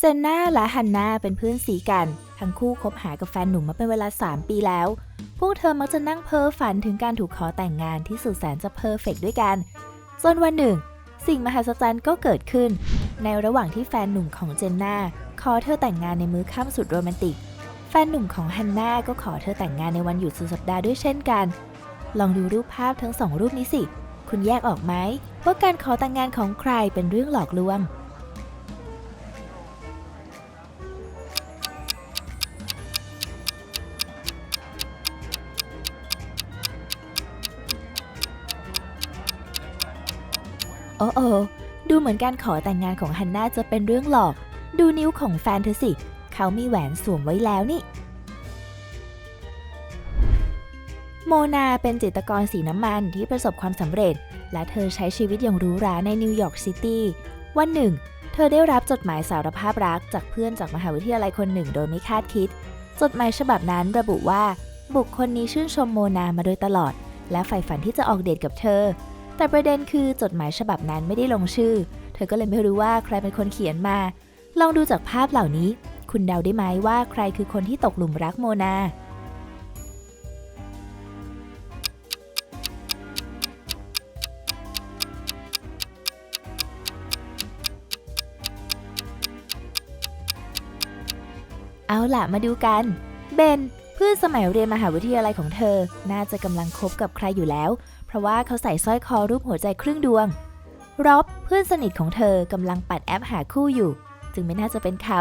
เจนน่าและฮันนาเป็นเพื่อนสีกัน ทั้งคู่คบหากับแฟนหนุ่มมาเป็นเวลา 3 ปีแล้ว พวกเธอมักจะนั่งเพ้อฝันถึงการถูกขอแต่งงานที่สุดแสนจะเพอร์เฟกต์ด้วยกัน จนวันหนึ่ง สิ่งมหัศจรรย์ก็เกิดขึ้น ในระหว่างที่แฟนหนุ่มของเจนน่าขอเธอแต่งงานในมื้อค่ำสุดโรแมนติก แฟนหนุ่มของฮันนาก็ขอเธอแต่งงานในวันหยุดสุดสัปดาห์ด้วยเช่นกัน ลองดูรูปภาพทั้งสองรูปนี้สิ คุณแยกออกไหมว่าการขอแต่งงานของใครเป็นเรื่องหลอกลวง มือนการขอแต่งงานของฮันน่าจะเป็นเรื่องหลอก ดูนิ้วของแฟนเธอสิ เขามีแหวนสวมไว้แล้วนี่ โมนาเป็นจิตรกรสีน้ำมันที่ประสบความสำเร็จ และเธอใช้ชีวิตอย่างหรูหราในนิวยอร์กซิตี้ วันหนึ่ง เธอได้รับจดหมายสารภาพรักจากเพื่อนจากมหาวิทยาลัยคนหนึ่งโดยไม่คาดคิด จดหมายฉบับนั้นระบุว่า บุคคลนี้ชื่นชมโมนามาโดยตลอด และใฝ่ฝันที่จะออกเดทกับเธอ แต่ประเด็นคือจดหมายฉบับนั้นไม่ได้ลงชื่อ เธอก็เลยไม่รู้ว่าใครเป็นคนเขียนมา ลองดูจากภาพเหล่านี้ คุณเดาได้ไหมว่าใครคือคนที่ตกหลุมรักโมนา เอาล่ะมาดูกัน เบนเพื่อนสมัยเรียนมหาวิทยาลัยของเธอ น่าจะกำลังคบกับใครอยู่แล้ว เพราะว่าเขาใส่สร้อยคอรูปหัวใจครึ่งดวงร็อบเพื่อนสนิทของเธอกำลังปัดแอปหาคู่อยู่ จึงไม่น่าจะเป็นเขา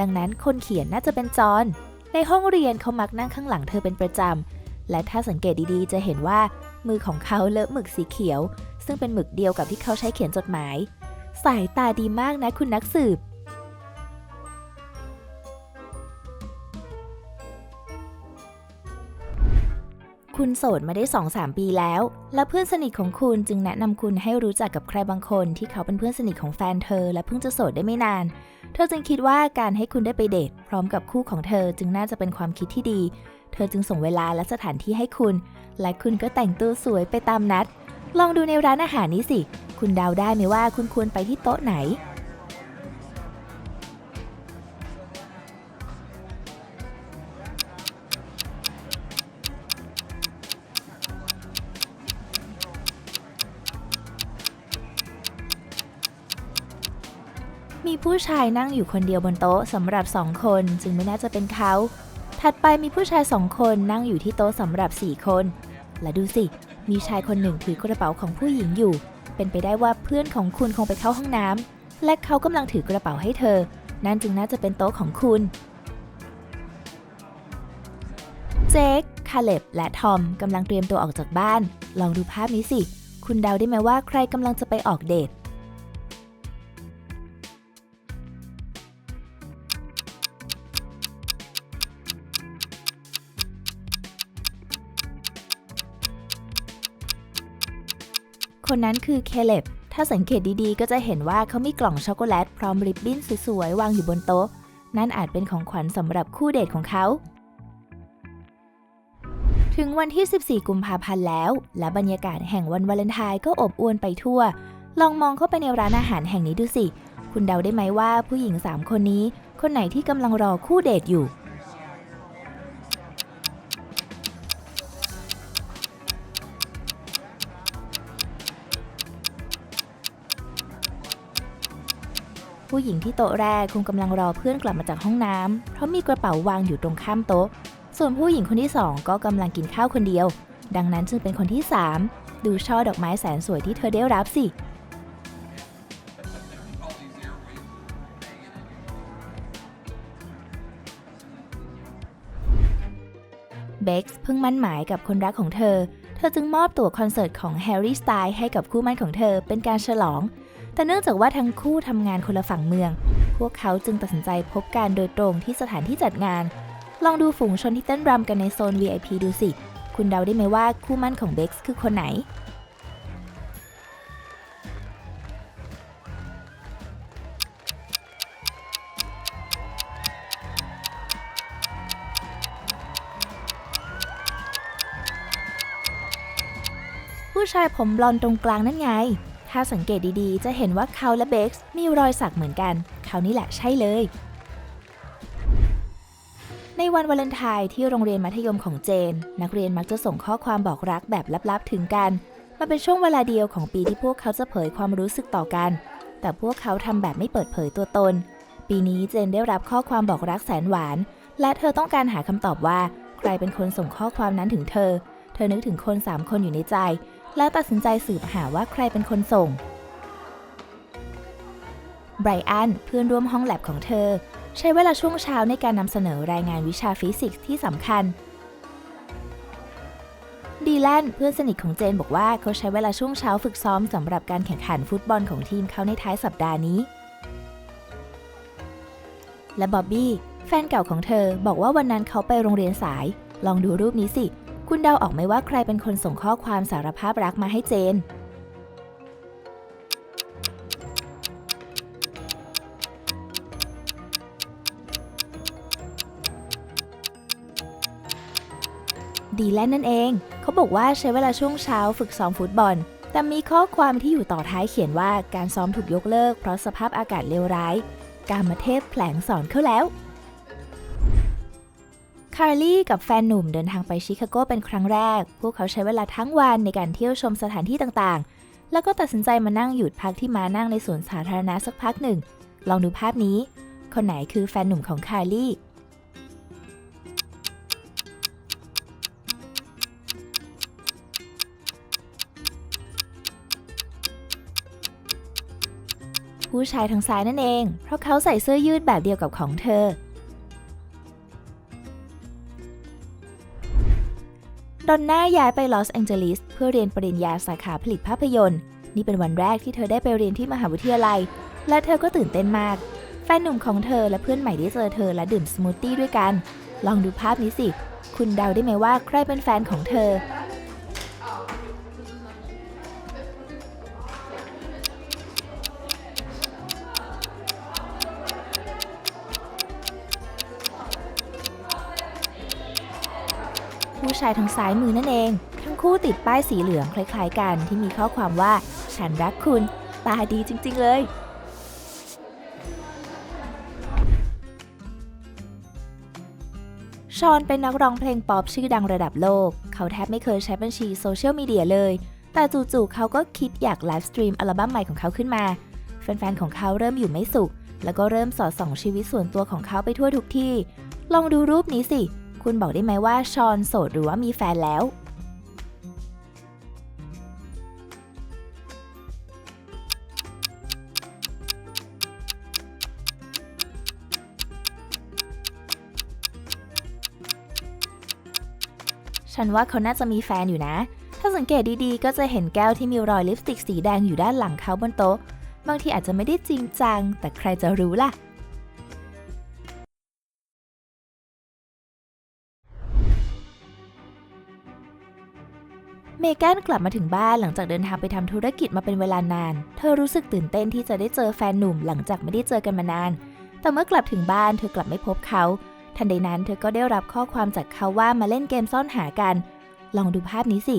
ดังนั้นคนเขียนน่าจะเป็นจอนในห้องเรียนเขามักนั่งข้างหลังเธอเป็นประจำ และถ้าสังเกตดีๆ จะเห็นว่ามือของเขาเลอะหมึกสีเขียว ซึ่งเป็นหมึกเดียวกับที่เขาใช้เขียนจดหมาย สายตาดีมากนะคุณนักสืบ คุณโสดมาได้ 2-3 ปีแล้ว และเพื่อนสนิทของคุณจึงแนะนำคุณให้รู้จักกับใครบางคนที่เขาเป็นเพื่อนสนิทของแฟนเธอ และเพิ่งจะโสดได้ไม่นาน เธอจึงคิดว่าการให้คุณได้ไปเดทพร้อมกับคู่ของเธอจึงน่าจะเป็นความคิดที่ดี เธอจึงส่งเวลาและสถานที่ให้คุณ และคุณก็แต่งตัวสวยไปตามนัด ลองดูในร้านอาหารนี้สิ คุณเดาได้ไหมว่าคุณควรไปที่โต๊ะไหน ผู้ชายนั่งอยู่คนเดียวบนโต๊ะสำหรับสองคนจึงไม่น่าจะเป็นเขา ถัดไปมีผู้ชายสองคนนั่งอยู่ที่โต๊ะสำหรับสี่คน และดูสิ มีชายคนหนึ่งถือกระเป๋าของผู้หญิงอยู่ เป็นไปได้ว่าเพื่อนของคุณคงไปเข้าห้องน้ำและเขากำลังถือกระเป๋าให้เธอ นั่นจึงน่าจะเป็นโต๊ะของคุณ เจคคาเล็บและทอมกำลังเตรียมตัวออกจากบ้าน ลองดูภาพนี้สิ คุณเดาได้ไหมว่าใครกำลังจะไปออกเดท คนนั้นคือเคเล็บถ้าสังเกตดีๆ ก็จะเห็นว่าเขามีกล่องช็อกโกแลตพร้อมริบบิ้นสวยๆ วางอยู่บนโต๊ะ นั่นอาจเป็นของขวัญสำหรับคู่เดทของเขา ถึงวันที่ 14 กุมภาพันธ์แล้ว และบรรยากาศแห่งวันวาเลนไทน์ก็อบอวลไปทั่ว ลองมองเข้าไปในร้านอาหารแห่งนี้ดูสิ คุณเดาได้ไหมว่าผู้หญิง 3 คนนี้ คนไหนที่กำลังรอคู่เดทอยู่ ผู้หญิงที่โต๊ะแรกคงกำลังรอเพื่อนกลับมาจากห้องน้ำเพราะมีกระเป๋าวางอยู่ตรงข้ามโต๊ะ ส่วนผู้หญิงคนที่สองก็กำลังกินข้าวคนเดียว ดังนั้นจึงเป็นคนที่สามดูช่อดอกไม้แสนสวยที่เธอได้รับสิ เบ็กซ์เพิ่งมั่นหมายกับคนรักของเธอ เธอจึงมอบตั๋วคอนเสิร์ตของแฮร์รี่สไตล์ให้กับคู่มั่นของเธอเป็นการฉลอง แต่เนื่องจากว่าทั้งคู่ทำงานคนละฝั่งเมือง พวกเขาจึงตัดสินใจพบกันโดยตรงที่สถานที่จัดงาน ลองดูฝูงชนที่เต้นรำกันในโซน VIP ดูสิ คุณเดาได้ไหมว่าคู่มั่นของเบ็กซ์คือคนไหนผู้ชายผมบลอนตรงกลางนั่นไง ถ้าสังเกตดีๆ จะเห็นว่าเขาและเบ็กซ์มีรอยสักเหมือนกัน เขานี่แหละใช่เลย ในวันวาเลนไทน์ที่โรงเรียนมัธยมของเจน นักเรียนมักจะส่งข้อความบอกรักแบบลับๆถึงกันมันเป็นช่วงเวลาเดียวของปีที่พวกเขาจะเผยความรู้สึกต่อกัน แต่พวกเขาทำแบบไม่เปิดเผยตัวตน ปีนี้เจนได้รับข้อความบอกรักแสนหวาน และเธอต้องการหาคำตอบว่า ใครเป็นคนส่งข้อความนั้นถึงเธอ เธอนึกถึงคนสามคนอยู่ในใจ แล้วตัดสินใจสืบหาว่าใครเป็นคนส่ง ไบรอันเพื่อนร่วมห้องแลบของเธอ ใช้เวลาช่วงเช้าในการนำเสนอรายงานวิชาฟิสิกส์ที่สำคัญดีแลนเพื่อนสนิทของเจนบอกว่าเขาใช้เวลาช่วงเช้าฝึกซ้อมสำหรับการแข่งขันฟุตบอลของทีมเขาในท้ายสัปดาห์นี้ และบ๊อบบี้แฟนเก่าของเธอบอกว่าวันนั้นเขาไปโรงเรียนสาย ลองดูรูปนี้สิ คุณเดาออกไหมว่าใครเป็นคนส่งข้อความสารภาพรักมาให้เจน ดีแลนนั่นเอง เขาบอกว่าใช้เวลาช่วงเช้าฝึกซ้อมฟุตบอล แต่มีข้อความที่อยู่ต่อท้ายเขียนว่าการซ้อมถูกยกเลิกเพราะสภาพอากาศเลวร้าย การมาเทพแผลงสอนเขาแล้ว คาร์ลี่กับแฟนหนุ่มเดินทางไปชิคาโกเป็นครั้งแรก พวกเขาใช้เวลาทั้งวันในการเที่ยวชมสถานที่ต่างๆ แล้วก็ตัดสินใจมานั่งหยุดพักที่มานั่งในสวนสาธารณะสักพักหนึ่ง ลองดูภาพนี้ คนไหนคือแฟนหนุ่มของคาร์ลี่ ผู้ชายทางซ้ายนั่นเอง เพราะเขาใส่เสื้อยืดแบบเดียวกับของเธอ ดอนน่าย้ายไปลอสแองเจลิสเพื่อเรียนปริญญาสาขาผลิตภาพยนตร์ นี่เป็นวันแรกที่เธอได้ไปเรียนที่มหาวิทยาลัย และเธอก็ตื่นเต้นมาก แฟนหนุ่มของเธอและเพื่อนใหม่ได้เจอเธอและดื่มสมูทตี้ด้วยกัน ลองดูภาพนี้สิ คุณเดาได้ไหมว่าใครเป็นแฟนของเธอ ผู้ชายทางซ้ายมือนั่นเอง ทั้งคู่ติดป้ายสีเหลืองคล้ายๆ กันที่มีข้อความว่า ฉันรักคุณ ตาดีจริง ๆ เลยชอนเป็นนักร้องเพลงป๊อปชื่อดังระดับโลก เขาแทบไม่เคยใช้บัญชีโซเชียลมีเดียเลย แต่จู่ๆเขาก็คิดอยากไลฟ์สตรีมอัลบั้มใหม่ของเขาขึ้นมา แฟนๆ ของเขาเริ่มอยู่ไม่สุข แล้วก็เริ่มสอดส่องชีวิตส่วนตัวของเขาไปทั่วทุกที่ ลองดูรูปนี้สิ คุณบอกได้ไหมว่าชอนโสดหรือว่ามีแฟนแล้ว ฉันว่าเขาน่าจะมีแฟนอยู่นะ ถ้าสังเกตดีๆ ก็จะเห็นแก้วที่มีรอยลิปสติกสีแดงอยู่ด้านหลังเขาบนโต๊ะ บางทีอาจจะไม่ได้จริงจัง แต่ใครจะรู้ล่ะ เมแกนกลับมาถึงบ้านหลังจากเดินทางไปทำธุรกิจมาเป็นเวลานาน เธอรู้สึกตื่นเต้นที่จะได้เจอแฟนหนุ่มหลังจากไม่ได้เจอกันมานาน แต่เมื่อกลับถึงบ้านเธอกลับไม่พบเขา ทันใดนั้นเธอก็ได้รับข้อความจากเขาว่ามาเล่นเกมซ่อนหากัน ลองดูภาพนี้สิ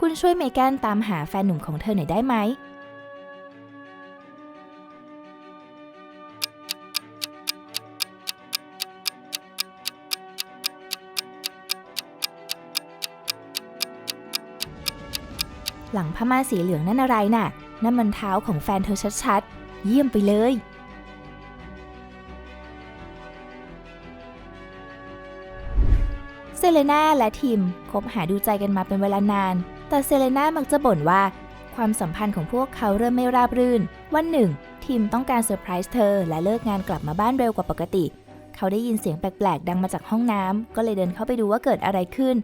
คุณช่วยเมแกนตามหาแฟนหนุ่มของเธอหน่อยได้ไหม หลังผ้าม่านสีเหลืองนั่นอะไรน่ะ นั่นมันเท้าของแฟนเธอชัดๆ เยี่ยมไปเลย เซเลนาและทีมคบหาดูใจกันมาเป็นเวลานาน แต่เซเลนามักจะบ่นว่า ความสัมพันธ์ของพวกเขาเริ่มไม่ราบรื่น วันหนึ่งทีมต้องการเซอร์ไพรส์เธอ และเลิกงานกลับมาบ้านเร็วกว่าปกติ เขาได้ยินเสียงแปลกๆ ดังมาจากห้องน้ำก็เลยเดินเข้าไปดูว่าเกิดอะไรขึ้น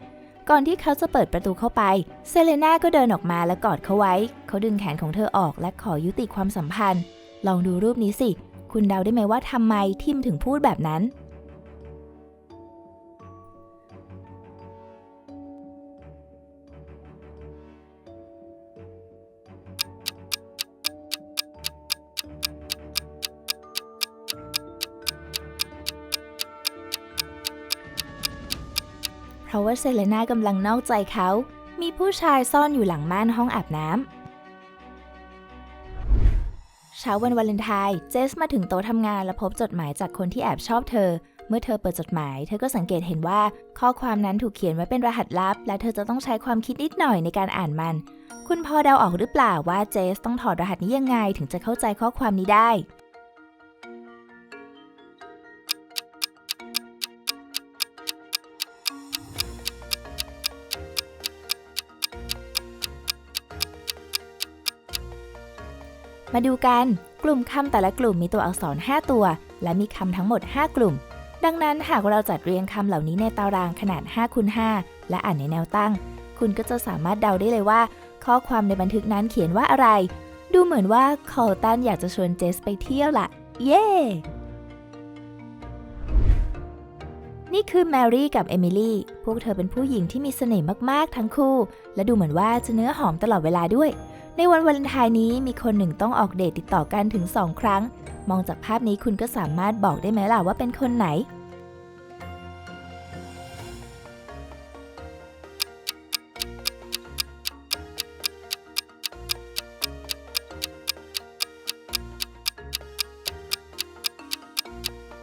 ก่อนที่เขาจะเปิดประตูเข้าไป เซเลน่าก็เดินออกมาและกอดเขาไว้ เขาดึงแขนของเธอออกและขอยุติความสัมพันธ์ ลองดูรูปนี้สิ คุณเดาได้ไหมว่าทำไมทิมถึงพูดแบบนั้น เพราะว่าเซเลนากำลังนอกใจเขา มีผู้ชายซ่อนอยู่หลังม่านห้องอาบน้ำเช้าวันวาเลนไทน์เจสมาถึงโต๊ะทำงานและพบจดหมายจากคนที่แอบชอบเธอ เมื่อเธอเปิดจดหมาย เธอก็สังเกตเห็นว่าข้อความนั้นถูกเขียนไว้เป็นรหัสลับ และเธอจะต้องใช้ความคิดนิดหน่อยในการอ่านมัน คุณพอเดาออกหรือเปล่าว่าเจสต้องถอดรหัสนี้ยังไงถึงจะเข้าใจข้อความนี้ได้ มาดูกัน กลุ่มคำแต่ละกลุ่มมีตัวอักษร 5 ตัว และมีคำทั้งหมด 5 กลุ่ม ดังนั้นหากเราจัดเรียงคำเหล่านี้ในตารางขนาด5คูณ5และอ่านในแนวตั้ง คุณก็จะสามารถเดาได้เลยว่า ข้อความในบันทึกนั้นเขียนว่าอะไร ดูเหมือนว่าคอลตันอยากจะชวนเจสไปเที่ยวละเย้ นี่คือแมรี่กับเอมิลี่ พวกเธอเป็นผู้หญิงที่มีเสน่ห์มาก ๆ ทั้งคู่ และดูเหมือนว่าจะเนื้อหอมตลอดเวลาด้วย ในวันวาเลนไทน์นี้มีคนหนึ่งต้องออกเดทติดต่อกันถึง 2 ครั้ง มองจากภาพนี้คุณก็สามารถบอกได้ไหมล่ะว่าเป็นคนไหน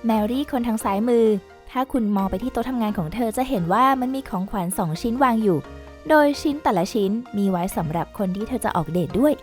แมรี่คนทางซ้ายมือ ถ้าคุณมองไปที่โต๊ะทำงานของเธอจะเห็นว่ามันมีของขวัญสองชิ้นวางอยู่ โดยชิ้นแต่ละชิ้นมีไว้สำหรับคนที่เธอจะออกเดทด้วย